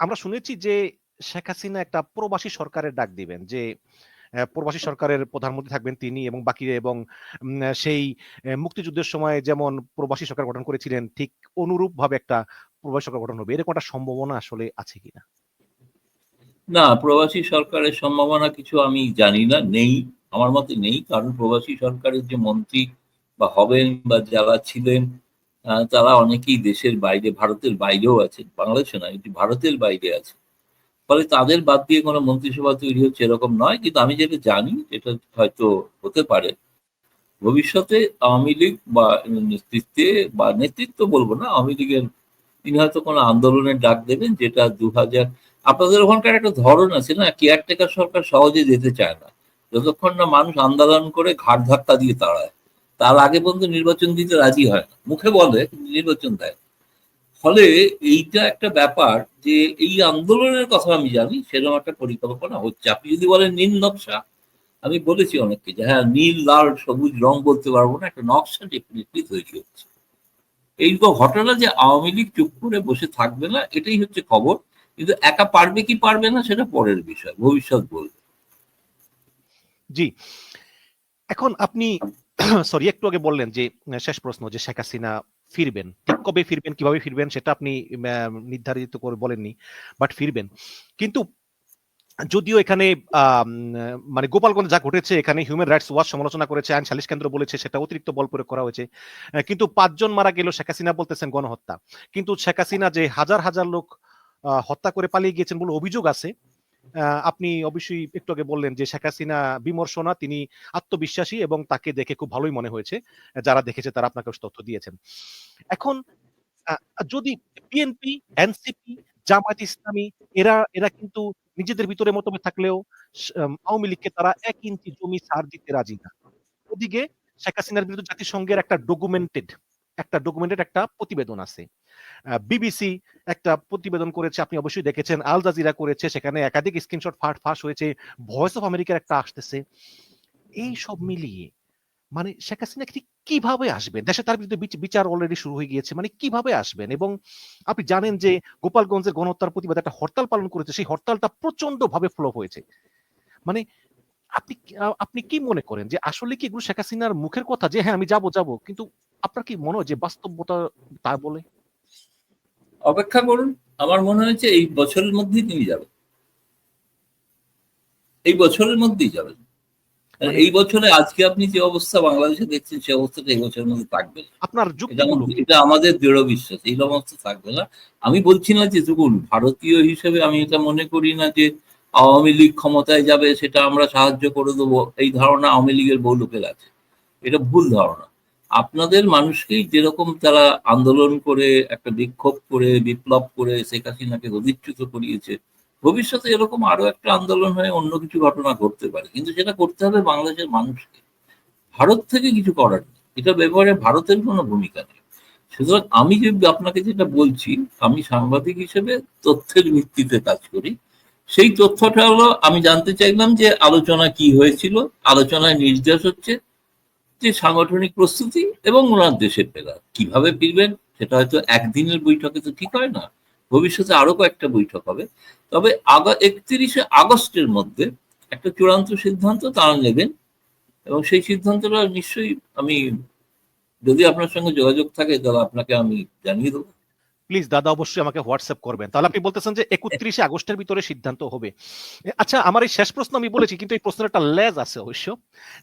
আমরা শুনেছি যে শেখ হাসিনা একটা প্রবাসী সরকারের ডাক দিবেন, যে প্রবাসী সরকারের প্রধানমন্ত্রী থাকবেন তিনি এবং বাকি এবং সেই মুক্তিযুদ্ধের সময় যেমন প্রবাসী সরকার গঠন করেছিলেন, ঠিক অনুরূপ ভাবে একটা প্রবাসী সরকার গঠন হবে। এরকম একটা সম্ভাবনা আসলে আছে কিনা? না, প্রবাসী সরকারের সম্ভাবনা কিছু আমি জানি না, নেই, আমার মতে নেই। কারণ প্রবাসী সরকারের যে মন্ত্রী বা হবেন বা যারা ছিলেন তারা অনেকেই দেশের বাইরে, ভারতের বাইরেও আছেন বাংলাদেশে না এটি ভারতের বাইরে আছে। ফলে তাদের বাদ দিয়ে কোনো মন্ত্রিসভা তৈরি হচ্ছে এরকম নয়, কিন্তু আমি যেটা জানি, এটা হয়তো হতে পারে, ভবিষ্যতে আওয়ামী লীগ বা নেতৃত্বে বা নেতৃত্ব বলব না, আওয়ামী লীগের তিনি হয়তো কোনো আন্দোলনের ডাক দেবেন যেটা দু হাজার আপনাদের ওখানকার একটা ধরন আছে না, কেয়ারটেকার সরকার সহজে যেতে চায় না। যতক্ষণ না মানুষ আন্দোলন করে ঘাট ধাক্কা দিয়ে তাড়ায়। তার আগে পর্যন্ত নির্বাচন দিতে রাজি হয় না। মুখে বলে, কিন্তু নির্বাচন দেয় ফলে এইটা একটা ব্যাপার যে এই আন্দোলনের কথা আমি জানি, সেরকম একটা পরিকল্পনা হচ্ছে। আপনি যদি বলেন নীল নকশা, আমি বলেছি অনেককে যে হ্যাঁ নীল, লাল, সবুজ রং বলতে পারব না, একটা নকশা ডেফিনেটলি তৈরি হচ্ছে। এইরকম ঘটনা যে আওয়ামী লীগ চুপ করে বসে থাকবে না, এটাই হচ্ছে খবর। কিন্তু একা পারবে কি পারবে না, সেটা পরের বিষয়। ভবিষ্যৎ বলবে। জি। এখন আপনি সরি একটু আগে বললেন যে শেষ প্রশ্ন যে শেখ হাসিনা ফিরবেন। ঠিক কবে ফিরবেন, কীভাবে ফিরবেন সেটা আপনি নির্ধারিত করে বলেননি বাট ফিরবেন। কিন্তু যদিও এখানে মানে গোপালগঞ্জ যা ঘটেছে, এখানে হিউম্যান রাইটস ওয়াচ সমালোচনা করেছে, আইন সালিশ কেন্দ্র বলেছে, সেটা অতিরিক্ত বল প্রয়োগ করা হয়েছে। কিন্তু পাঁচজন মারা গেল শেখ হাসিনা বলতেছেন গণহত্যা। কিন্তু শেখ হাসিনা যে হাজার হাজার লোক হত্যা করে পালিয়ে গিয়েছেন বলে অভিযোগ আছে আপনি অবশ্যই একটু আগে বললেন যে শেখ হাসিনা বিমর্ষনা, তিনি আত্মবিশ্বাসী এবং তাকে দেখে খুব ভালোই মনে হয়েছে, যারা দেখেছে তারা আপনাকে তথ্য দিয়েছেন। এখন যদি বিএনপি, এনসিপি, জামায়াত ইসলামী, এরা এরা কিন্তু নিজেদের ভিতরে মতভেদ থাকলেও আওয়ামী লীগকে তারা এক ইঞ্চি জমি ছাড় দিতে রাজি না। ওদিকে শেখ হাসিনার বিরুদ্ধে জাতিসংঘের একটা ডকুমেন্টেড একটা ডকুমেন্টেড একটা প্রতিবেদন আছে। বিবিসি একটা প্রতিবেদন করেছে, আপনি অবশ্যই দেখেছেন, আল জাজিরা করেছে, সেখানে একাধিক স্ক্রিনশট ফাট, ফাঁস হয়েছে ভয়েস অফ আমেরিকার একটা আসতেছে। এই সব মিলিয়ে মানে শেখ হাসিনা ঠিক কীভাবে আসবেন? দেশে তার বিরুদ্ধে বিচ- বিচার অলরেডি শুরু হয়ে গিয়েছে মানে কীভাবে আসবেন? এবং আপনি জানেন যে গোপালগঞ্জের গণহত্যার প্রতিবাদে একটা হরতাল পালন করেছে, সেই হরতালটা প্রচণ্ড ভাবে ফ্লপ হয়েছে। মানে আপনি আপনি কি মনে করেন যে আসলে কি এগুলো শেখ হাসিনার মুখের কথা? যে হ্যাঁ আমি যাব যাব। কিন্তু আপনার কি মনে হয় যে বাস্তবতা তা বলে? অপেক্ষা করুন। আমার মনে হয়েছে এই বছরের মধ্যেই তিনি যাবেন। এই বছরের মধ্যেই যাবেন। এই বছরে আজকে আপনি যে অবস্থা বাংলাদেশে দেখছেন সেই অবস্থাটা এই বছরের মধ্যে থাকবে না। আপনার এটা যুক্তিগুলো। আমাদের- এটা আমাদের দৃঢ় বিশ্বাস। এই অবস্থা থাকবে না। আমি বলছি না যে দেখুন ভারতীয় হিসেবে আমি এটা মনে করি না যে আওয়ামী লীগ ক্ষমতায় যাবে, সেটা আমরা সাহায্য করে দেবো। এই ধারণা আওয়ামী লীগের বহু লোকের আছে। এটা ভুল ধারণা। আপনাদের মানুষকেই যেরকম তারা আন্দোলন করে, একটা বিক্ষোভ করে, বিপ্লব করে, শেখ হাসিনাকে অধিষ্ঠিত করিয়েছে, ভবিষ্যতে এরকম আরও একটা আন্দোলন হয়ে অন্য কিছু ঘটনা ঘটতে পারে। কিন্তু সেটা করতে হবে বাংলাদেশের মানুষকে। ভারত থেকে কিছু করার নেই। এটা ব্যাপারে ভারতের কোনো ভূমিকা নেই। সুতরাং আমি যে আপনাকে যেটা বলছি, আমি সাংবাদিক হিসেবে তথ্যের ভিত্তিতে কাজ করি। সেই তথ্যটা হলো, আমি জানতে চাইলাম যে আলোচনা কি হয়েছিল আলোচনায় নির্দেশ হচ্ছে যে সাংগঠনিক প্রস্তুতি এবং ওনার দেশে ফেরা কীভাবে ফিরবেন, সেটা হয়তো একদিনের বৈঠকে তো ঠিক হয় না, ভবিষ্যতে আরও কয়েকটা বৈঠক হবে। তবে আগা, একত্রিশে আগস্টের মধ্যে একটা চূড়ান্ত সিদ্ধান্ত তারা নেবেন এবং সেই সিদ্ধান্তটা নিশ্চয়ই আমি, যদি আপনার সঙ্গে যোগাযোগ থাকে, তাহলে আপনাকে আমি জানিয়ে দেবো। প্লিজ দাদা অবশ্যই আমাকে হোয়াটসঅ্যাপ করবেন। তাহলে আপনি বলতেছেন যে একত্রিশে আগস্টের ভিতরে সিদ্ধান্ত হবে। আচ্ছা আমার এই শেষ প্রশ্ন আমি বলেছি, কিন্তু এই প্রশ্নের একটা লেজ আছে অবশ্য।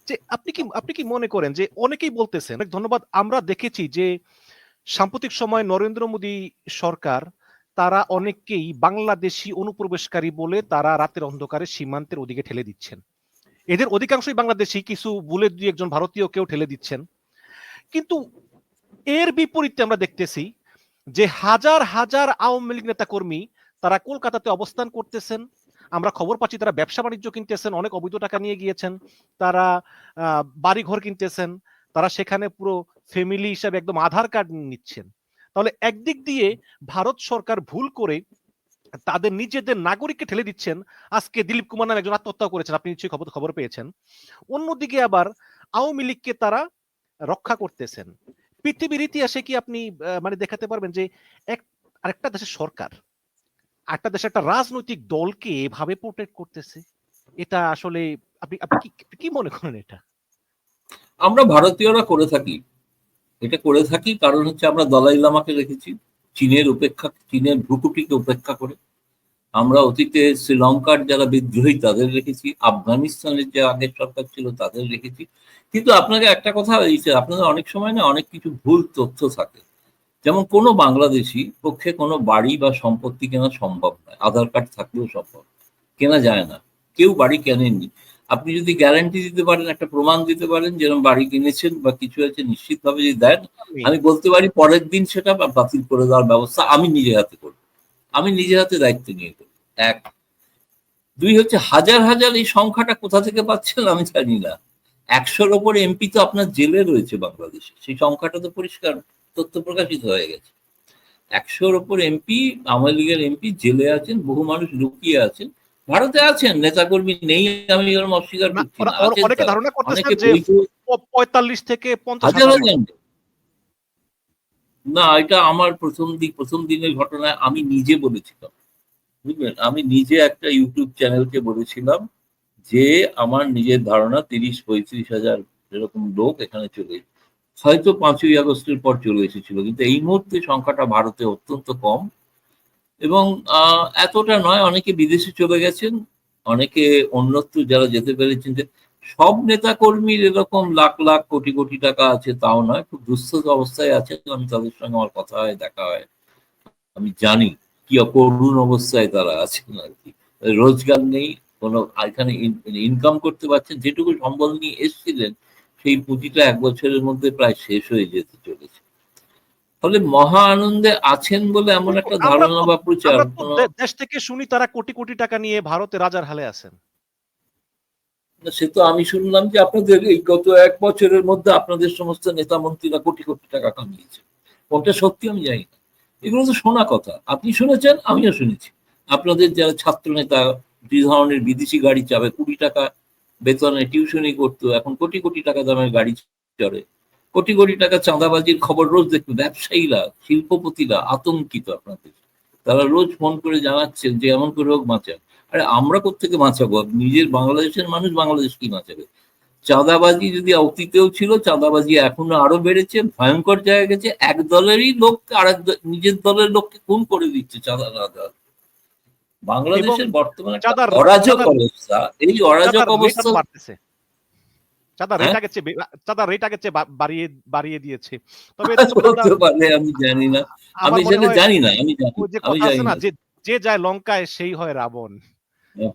যে আপনি কি আপনি কি মনে করেন যে অনেকেই বলতেছেন, অনেক ধন্যবাদ, আমরা দেখেছি যে সাম্প্রতিক সময় নরেন্দ্র মোদী সরকার, তারা অনেককেই বাংলাদেশি অনুপ্রবেশকারী বলে তারা রাতের অন্ধকারে সীমান্তের ওদিকে ঠেলে দিচ্ছেন। এদের অধিকাংশই বাংলাদেশি, কিছু বলে দুই একজন ভারতীয় কেউ ঠেলে দিচ্ছেন। কিন্তু এর বিপরীতে আমরা দেখতেছি যে হাজার হাজার আওয়ামী লীগ নেতা কর্মী তারা কলকাতাতে অবস্থান করতেছেন। আমরা খবর পাচ্ছি তারা ব্যবসা বাণিজ্য কিনতেছেন, অনেক অবৈধ টাকা নিয়ে গিয়েছেন। তারা বাড়ি ঘর কিনতেছেন। তারা সেখানে পুরো ফ্যামিলি হিসাবে একদম আধার কার্ড নিচ্ছেন। তাহলে একদিক দিয়ে ভারত সরকার ভুল করে তাদের নিজেদের নাগরিককে ঠেলে দিচ্ছেন। আজকে দিলীপ কুমার নামে একজন আত্মহত্যা করেছেন, আপনি নিশ্চয়ই খবর খবর পেয়েছেন। অন্যদিকে আবার আওয়ামী লীগকে তারা রক্ষা করতেছেন। পৃথিবীর ইতিহাসে কি আপনি মানে দেখাতে পারবেন যে এক, আরেকটা দেশের সরকার একটা দেশে একটা রাজনৈতিক দলকে এভাবে প্রোটেক্ট করতেছে? এটা আসলে আপনি আপনি কি মনে করেন এটা? আমরা ভারতীয়রা করে থাকি। এটা করে থাকি কারণ হচ্ছে আমরা দলাই লামাকে রেখেছি। চীনের উপেক্ষা, চীনের ভ্রুকুটিকে উপেক্ষা করে। আমরা অতীতে শ্রীলঙ্কার যারা বিদ্রোহী তাদের রেখেছি। আফগানিস্তানের যে আগের সরকার ছিল তাদের রেখেছি। কিন্তু আপনাকে একটা কথা আপনাদের অনেক সময় না অনেক কিছু ভুল তথ্য থাকে। যেমন কোনো বাংলাদেশি পক্ষে কোনো বাড়ি বা সম্পত্তি কেনা সম্ভব নয়। আধার কার্ড থাকলেও সম্ভব। কেনা যায় না। কেউ বাড়ি কেনেননি। আপনি যদি গ্যারান্টি দিতে পারেন একটা প্রমাণ দিতে পারেন যেরকম বাড়ি কিনেছেন বা কিছু আছে নিশ্চিতভাবে যদি দেন আমি বলতে পারি পরের দিন সেটা বাতিল করে দেওয়ার ব্যবস্থা আমি নিজে হাতে করব আমি নিজের হাতে দায়িত্ব নিয়ে করব এক। দুই হচ্ছে হাজার হাজার এই সংখ্যাটা কোথা থেকে পাচ্ছেন আমি জানি না। একশোর ওপর এমপি তো আপনার জেলে রয়েছে বাংলাদেশে। সেই সংখ্যাটা তো পরিষ্কার তথ্য প্রকাশিত হয়ে গেছে। একশোর ওপর এমপি আওয়ামী লীগের এমপি জেলে আছেন বহু মানুষ লুকিয়ে আছেন ভারতে আছেন নেতাকর্মী নেই আমি অস্বীকার করছি না। অনেকে ধারণা যে থেকে পঞ্চাশ হাজার হাজার হাজার না, এটা আমার প্রথম দিক, প্রথম দিনের ঘটনায় আমি নিজে বলেছিলাম। বুঝলেন? আমি নিজে একটা ইউটিউব চ্যানেলকে বলেছিলাম যে আমার নিজের ধারণা তিরিশ, পঁয়ত্রিশ হাজার এরকম লোক এখানে চলে হয়তো পাঁচই আগস্টের পর চলে এসেছিল, কিন্তু এই মুহূর্তে সংখ্যাটা ভারতে অত্যন্ত কম। এবং এতটা নয়, অনেকে বিদেশে চলে গেছেন, অনেকে অন্যত্র যারা যেতে পেরেছেন যে সব নেতা কর্মীর এরকম লাখ লাখ কোটি কোটি টাকা আছে তাও নয় খুব দুস্থ অবস্থায় আছে আমি তাদের সঙ্গে আমার কথা হয় দেখা হয়। আমি জানি কি করুণ অবস্থায় তারা আছেন আর কি। রোজগার নেই কোনো এখানে ইনকাম করতে পারছেন যেটুকু সম্বল নিয়ে এসেছিলেন সেই পুঁজিটা এক বছরের মধ্যে প্রায় শেষ হয়ে যেতে চলেছে। ফলে মহা আনন্দে আছেন বলে এমন একটা ধারণা বা প্রচার দেশ থেকে শুনি তারা কোটি কোটি টাকা নিয়ে ভারতে রাজার হালে আছেন। সে তো আমি শুনলাম যে আপনাদের এই গত এক বছরের মধ্যে আপনাদের সমস্ত নেতা মন্ত্রীরা কোটি কোটি টাকা কামিয়েছে। কোনটা সত্যি আমি জানি না। এগুলো তো শোনা কথা। আপনি শুনেছেন? আমিও শুনেছি। আপনাদের যারা ছাত্র নেতা যে ধরনের বিদেশি গাড়ি চাবে, কুড়ি টাকা বেতনে টিউশনি করতো, এখন কোটি কোটি টাকা দামের গাড়ি চড়ে। কোটি কোটি টাকা চাঁদাবাজির খবর রোজ দেখবে। ব্যবসায়ীরা, শিল্পপতিরা আতঙ্কিত আপনাদের। তারা রোজ ফোন করে জানাচ্ছেন যে এমন করে হোক, বাঁচান। আরে আমরা কোথেকে বাঁচাবো? নিজের বাংলাদেশের মানুষ বাংলাদেশ কি বাঁচাবে? চাঁদাবাজি যদি অতীতেও ছিল চাঁদাবাজি এখনও আরও বেড়েছে ভয়ঙ্কর জায়গায় গেছে। এক দলেরই লোক আরেক নিজের দলের লোককে খুন করে দিচ্ছে চাঁদা বাংলাদেশের বর্তমানে অরাজক অবস্থা। এই অরাজক অবস্থা চাঁদার রেট হ্যাঁ? আগের চেয়ে বে- রেট আগের চেয়ে বাড়িয়ে বাড়িয়ে দিয়েছে। তবে আমি জানি না। আমি সেটা জানি না আমি জানি না। যে যায় লঙ্কায় সেই হয় রাবণ।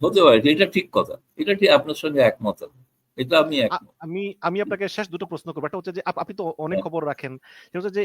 হতে পারে এটা ঠিক কথা এটা ঠিক আপনার সঙ্গে একমত। এটা আমি আমি আমি আপনাকে শেষ দুটো প্রশ্ন করব একটা হচ্ছে যে আপনি তো অনেক হ্যাঁ। খবর রাখেন সেটা হচ্ছে যে